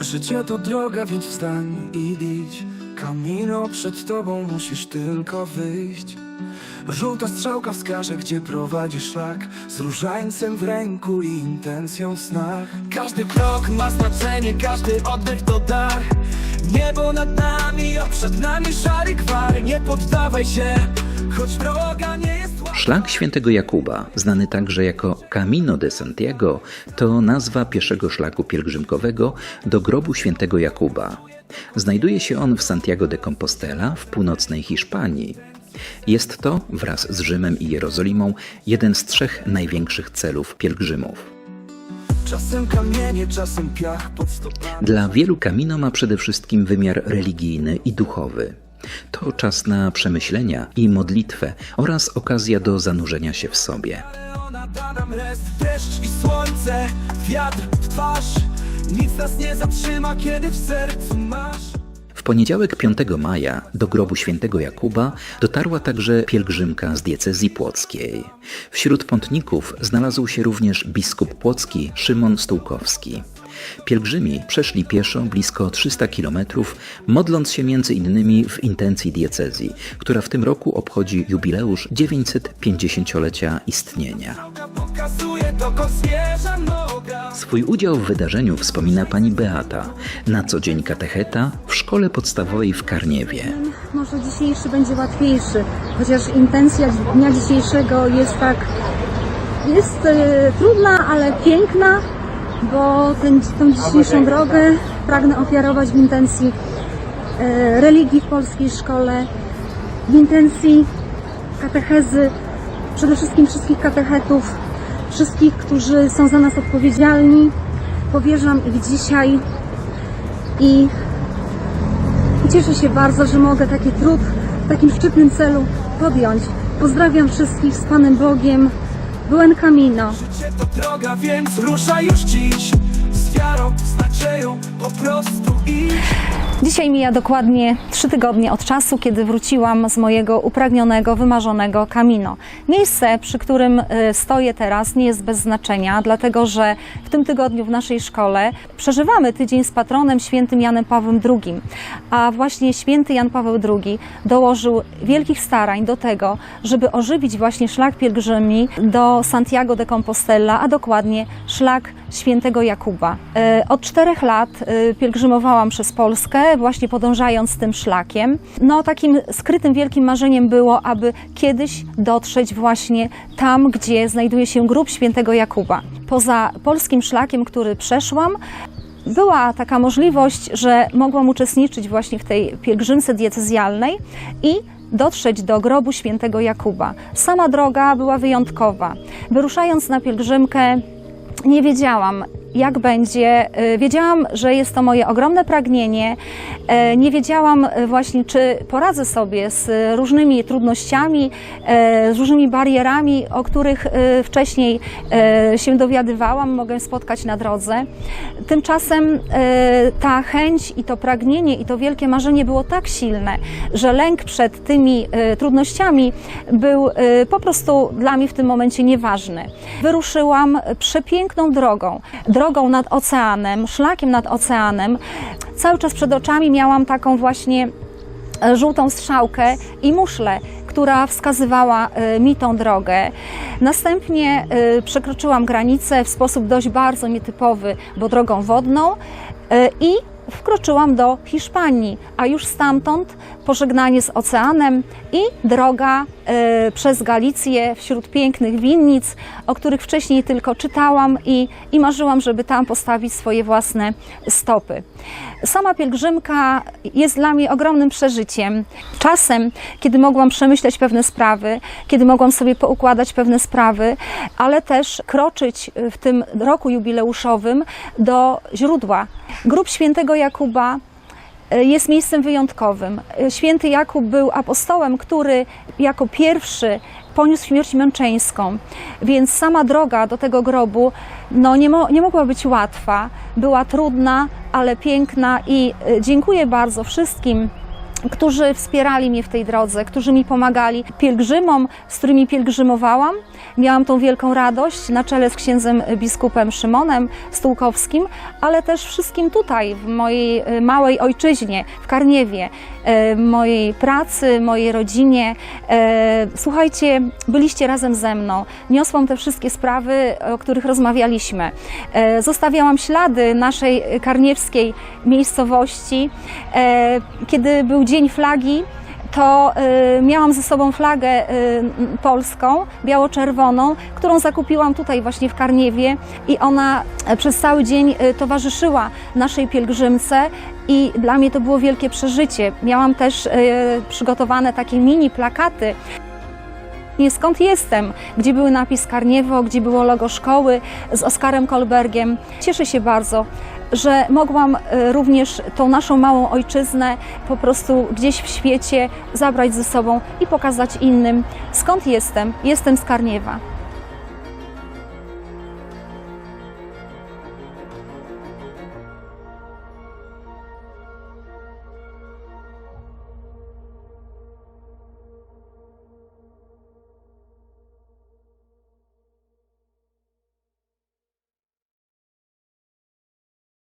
Życie to droga, więc wstań i idź. Kamino przed tobą musisz tylko wyjść. Żółta strzałka wskaże, gdzie prowadzi szlak. Z różańcem w ręku i intencją w snach. Każdy krok ma znaczenie, każdy oddech to dar. Niebo nad nami, a przed nami szary gwar Nie poddawaj się, Szlak świętego Jakuba, znany także jako Camino de Santiago, to nazwa pieszego szlaku pielgrzymkowego do grobu świętego Jakuba. Znajduje się on w Santiago de Compostela w północnej Hiszpanii. Jest to, wraz z Rzymem i Jerozolimą, jeden z trzech największych celów pielgrzymów. Czasem kamienie, czasem piach Dla wielu Camino ma przede wszystkim wymiar religijny i duchowy. To czas na przemyślenia i modlitwę oraz okazja do zanurzenia się w sobie. Ona da nam rest, deszcz i słońce, wiatr w twarz Nic nas nie zatrzyma, kiedy w sercu masz W poniedziałek 5 maja do grobu świętego Jakuba dotarła także pielgrzymka z diecezji płockiej. Wśród pątników znalazł się również biskup płocki Szymon Stołkowski. Pielgrzymi przeszli pieszo blisko 300 kilometrów, modląc się między innymi w intencji diecezji, która w tym roku obchodzi jubileusz 950-lecia istnienia. Swój udział w wydarzeniu wspomina pani Beata, na co dzień katecheta w szkole podstawowej w Karniewie. Może dzisiejszy będzie łatwiejszy, chociaż intencja dnia dzisiejszego jest tak, jest e, trudna, ale piękna, bo tą dzisiejszą drogę pragnę ofiarować w intencji e, religii w polskiej szkole, w intencji katechezy, przede wszystkim wszystkich katechetów, wszystkich, którzy są za nas odpowiedzialni. Powierzam ich dzisiaj i Cieszę się bardzo, że mogę taki trud w takim szczytnym celu podjąć. Pozdrawiam wszystkich z Panem Bogiem. Buen Camino. Życie to droga, więc ruszaj już dziś Z wiarą, z nadzieją, po prostu idź Dzisiaj mija dokładnie trzy tygodnie od czasu, kiedy wróciłam z mojego upragnionego, wymarzonego Camino. Miejsce, przy którym y, stoję teraz, nie jest bez znaczenia, dlatego że w tym tygodniu w naszej szkole przeżywamy tydzień z patronem świętym Janem Pawłem II. A właśnie święty Jan Paweł II dołożył wielkich starań do tego, żeby ożywić właśnie szlak pielgrzymi do Santiago de Compostela, a dokładnie szlak świętego Jakuba. E, Od czterech lat e, pielgrzymowałam przez Polskę, właśnie podążając tym szlakiem. No, takim skrytym wielkim marzeniem było, aby kiedyś dotrzeć właśnie tam, gdzie znajduje się grób świętego Jakuba. Poza polskim szlakiem, który przeszłam, była taka możliwość, że mogłam uczestniczyć właśnie w tej pielgrzymce diecezjalnej i dotrzeć do grobu świętego Jakuba. Sama droga była wyjątkowa. Wyruszając na pielgrzymkę, nie wiedziałam, jak będzie. Y, Wiedziałam, że jest to moje ogromne pragnienie. E, Nie wiedziałam y, właśnie, czy poradzę sobie z y, różnymi trudnościami, z różnymi barierami, o których y, wcześniej się dowiadywałam, mogę spotkać na drodze. Tymczasem ta chęć i to pragnienie i to wielkie marzenie było tak silne, że lęk przed tymi trudnościami był po prostu dla mnie w tym momencie nieważny. Wyruszyłam przepiękną drogą, drogą nad oceanem, szlakiem nad oceanem. Cały czas przed oczami miałam taką właśnie e, żółtą strzałkę i muszlę, która wskazywała e, mi tą drogę. Następnie e, przekroczyłam granicę w sposób dość bardzo nietypowy, bo drogą wodną i wkroczyłam do Hiszpanii, a już stamtąd pożegnanie z oceanem i droga e, przez Galicję wśród pięknych winnic, o których wcześniej tylko czytałam i, i marzyłam, żeby tam postawić swoje własne stopy. Sama pielgrzymka jest dla mnie ogromnym przeżyciem. Czasem, kiedy mogłam przemyśleć pewne sprawy, kiedy mogłam sobie poukładać pewne sprawy, ale też kroczyć w tym roku jubileuszowym do źródła. Grób świętego Jakuba e, jest miejscem wyjątkowym. E, Święty Jakub był apostołem, który jako pierwszy poniósł śmierć męczeńską, więc sama droga do tego grobu no, nie, mo- nie mogła być łatwa. Była trudna, ale piękna i e, dziękuję bardzo wszystkim którzy wspierali mnie w tej drodze, którzy mi pomagali, pielgrzymom, z którymi pielgrzymowałam. Miałam tą wielką radość na czele z księdzem biskupem Szymonem Stułkowskim, ale też wszystkim tutaj, w mojej e, małej ojczyźnie, w Karniewie, e, mojej pracy, mojej rodzinie. E, Słuchajcie, byliście razem ze mną. Niosłam te wszystkie sprawy, o których rozmawialiśmy. Zostawiałam ślady naszej karniewskiej miejscowości. Kiedy był Dzień Flagi, to y, miałam ze sobą flagę y, polską, biało-czerwoną, którą zakupiłam tutaj właśnie w Karniewie i ona e, przez cały dzień y, towarzyszyła naszej pielgrzymce i dla mnie to było wielkie przeżycie. Miałam też przygotowane takie mini plakaty nie skąd jestem, gdzie był napis Karniewo, gdzie było logo szkoły z Oskarem Kolbergiem. Cieszę się bardzo, że mogłam e, również tą naszą małą ojczyznę po prostu gdzieś w świecie zabrać ze sobą i pokazać innym, skąd jestem. Jestem z Karniewa.